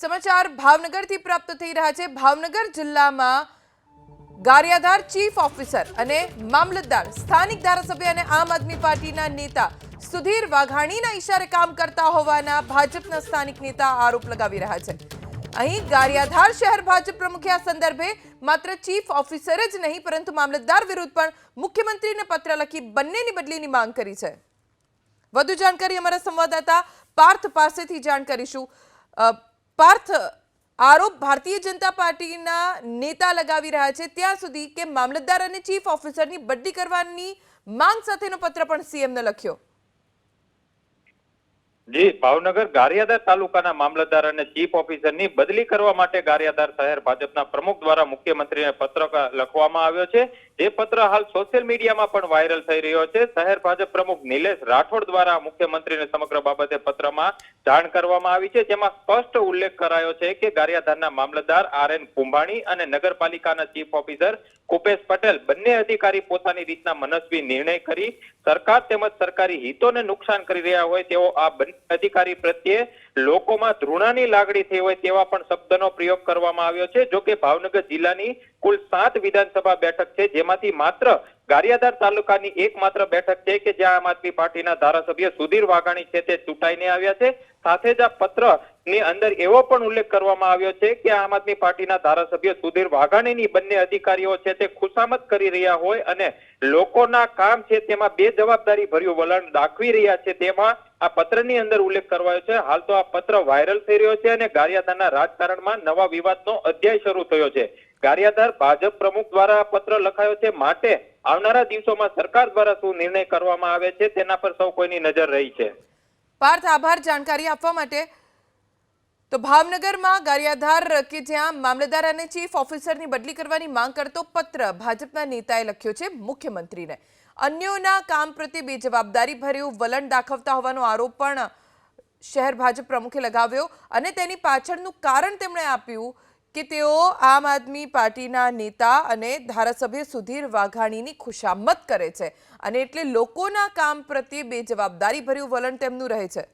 સમાચાર ભાવનગરથી પ્રાપ્ત થઈ રહ્યા છે. ભાવનગર જિલ્લામાં ગારિયાધાર ચીફ ઓફિસર અને મામલતદાર, સ્થાનિક ધારાસભ્ય અને આમ આદમી પાર્ટીના નેતા સુધીર વાઘાણીના ઈશારે કામ કરતા હોવાના ભાજપના સ્થાનિક નેતા આરોપ લગાવી રહ્યા છે. અહીં ગારિયાધાર શહેર ભાજપ પ્રમુખે આ સંદર્ભે માત્ર ચીફ ઓફિસર જ નહીં, પરંતુ મામલતદાર વિરુદ્ધ પણ મુખ્યમંત્રીને પત્ર લખી બંનેની બદલીની માંગ કરી છે. વધુ જાણકારી અમારા સંવાદદાતા પાર્થ પાસેથી જાણ કરીશું. પાર્થ આરોપ ભારતીય જનતા પાર્ટીના નેતા લગાવી રહ્યા છે. ત્યાં સુધી કે મામલતદાર અને ચીફ ઓફિસરની બદલી કરવાની માંગ સાથેનો પત્ર પણ સીએમને લખ્યો. જી, ભાવનગર ગારિયાદાર તાલુકાના મામલતદાર અને ચીફ ઓફિસરની બદલી કરવા માટે ગારિયાધાર શહેર ભાજપના પ્રમુખ દ્વારા મુખ્યમંત્રીને પત્ર લખવામાં આવ્યો છે. જે પત્ર હાલ સોશિયલ મીડિયામાં પણ વાયરલ થઈ રહ્યો છે. શહેર ભાજપ પ્રમુખ નિલેશ રાઠોડ દ્વારા મુખ્યમંત્રીને સમગ્ર બાબતે પત્રમાં જાણ કરવામાં આવી છે, જેમાં સ્પષ્ટ ઉલ્લેખ કરાયો છે કે ગારિયાધારના મામલતદાર આર એન કુંભાણી અને નગરપાલિકાના ચીફ ઓફિસર કુપેશ પટેલ બંને અધિકારી પોતાની રીતના મનસ્વી નિર્ણય કરી સરકાર તેમજ સરકારી હિતોને નુકસાન કરી રહ્યા હોય તેવો આ બંને અધિકારી પ્રત્યે લોકોમાં ધૃણાની લાગણી થઈ હોય તેવા પણ શબ્દનો પ્રયોગ કરવામાં આવ્યો છે. જો કે ભાવનગર જિલ્લાની કુલ સાત વિધાનસભા બેઠક છે, જેમાંથી માત્ર ગારિયાધાર તાલુકાની એકમાત્ર બેઠક છે કે જ્યાં આમ આદમી પાર્ટીના ધારાસભ્ય સુધીર વાઘાણી છે તે ચૂંટાઈને આવ્યા છે. સાથે જ આ પત્ર ની અંદર એવો પણ ઉલ્લેખ કરવામાં આવ્યો છે કે આમ આદમી પાર્ટીના ધારાસભ્ય સુધીર વાઘાણીની બંને અધિકારીઓ છે તે ખુશામત કરી રહ્યા હોય અને લોકોના કામ છે તેમાં બે જવાબદારી ભર્યું વલણ દાખવી રહ્યા છે તેમાં આ પત્રની અંદર ઉલ્લેખ કરવાયો છે, હાલ તો આ પત્ર વાયરલ થઈ રહ્યો છે અને ગારિયાધારના રાજકારણમાં નવા વિવાદનો અધ્યાય શરૂ થયો છે. ગારિયાધાર ભાજપ પ્રમુખ દ્વારા આ પત્ર લખાયો છે, માટે આવનારા દિવસોમાં સરકાર દ્વારા શું નિર્ણય કરવામાં આવે છે તેના પર સૌ કોઈની નજર રહી છે. પાર્થ, આભાર. જાણકારી આપવા માટે તો ભાવનગરમાં ગારિયાધાર કે જ્યાં મામલતદાર અને ચીફ ઓફિસરની બદલી કરવાની માંગ કરતો પત્ર ભાજપના નેતાએ લખ્યો છે મુખ્યમંત્રીને. અન્યોના કામ પ્રત્યે બેજવાબદારી ભર્યું, વલણ દાખવતા હોવાનો આરોપ પણ શહેર ભાજપ પ્રમુખે લગાવ્યો અને તેની પાછળનું કારણ તેમણે આપ્યું કે તેઓ આમ આદમી પાર્ટીના નેતા અને ધારાસભ્ય સુધીર વાઘાણીની ખુશામત કરે છે અને એટલે લોકોના કામ પ્રત્યે બેજવાબદારી ભર્યું, વલણ તેમનું રહે છે.